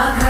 아,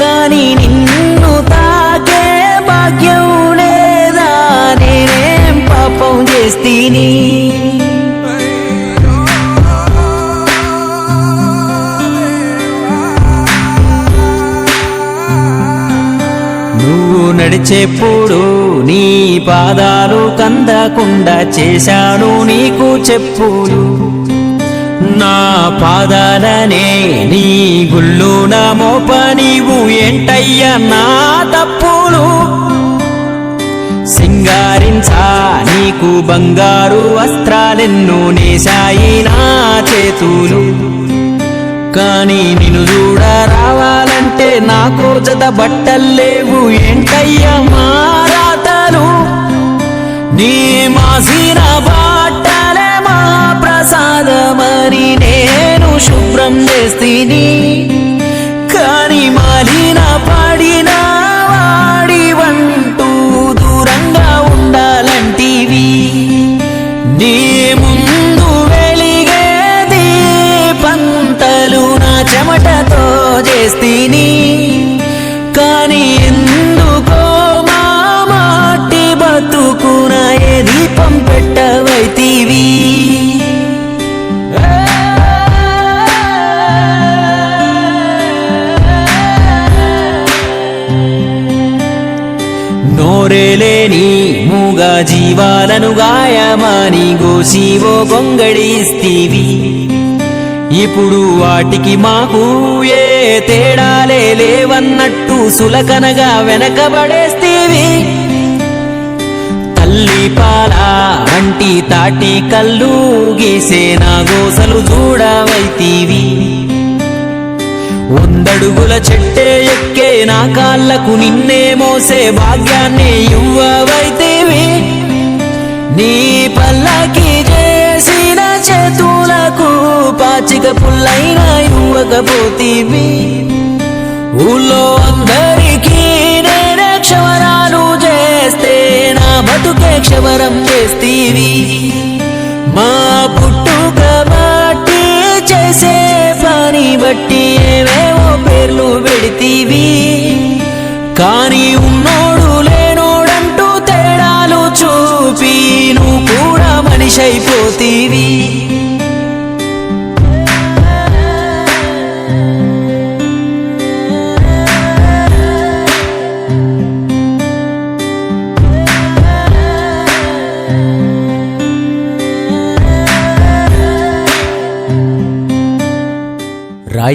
కానీ నిన్ను తాకే భాగ్యం లేదా? నేనేం పాపం చేస్తీని? నువ్వు నడిచేప్పుడు నీ పాదాలు కందకుండా చేశాను నీకు చెప్పులు. నా పాదాలనే నీ గుళ్ళు నా మోప నీవు ఏంటయ్యా నా తప్పులు? సింగారించా నీకు బంగారు వస్త్రాలెన్నో నేశాయి నా చేతులు. కానీ నిన్ను చూడ రావాలంటే నాకు జత బట్టల్లేవు ఏంటయ్యా మారాతలు శుభ్రం చేస్తీని. కానీ మాలిన పాడిన వాడి వంటూ దూరంగా ఉండాలంటివి. నీ ముందు వెలిగే దీపంతలు నా చెమటతో చేస్తీని. నోరేలేని మూగ జీవాలను గాయమాని గోసివో గొంగళిస్తీవి ఇప్పుడు వాటికి మాకు ఏ తేడాలే లేవన్నట్టు సులకనగా వెనకబడేస్తీవి. తల్లి పాల వంటి తాటి కళ్ళు గీసే నా గోసలు చూడవైతీవి అడుగుల చెట్టే ఎక్కే నా కాళ్ళకు నిన్నే మోసే భాగ్యాన్ని ఇవ్వవైతేవి నీ పల్లకి చేసిన చేతులకు పాచిక పుల్లైన ఇవ్వకపోతీవి ఊళ్ళో అందరికీ నేనే క్షవరాలు చేస్తే నా బతుకే క్షవరం చేస్తీవి మా పుట్టుక బట్టి చేసే పని బట్టి పేర్లు పెడితీవి. కానీ ఉన్నోడు లేనోడంటూ తేడాలు చూపి నువ్వు కూడా మనిషి అయిపోతీవి.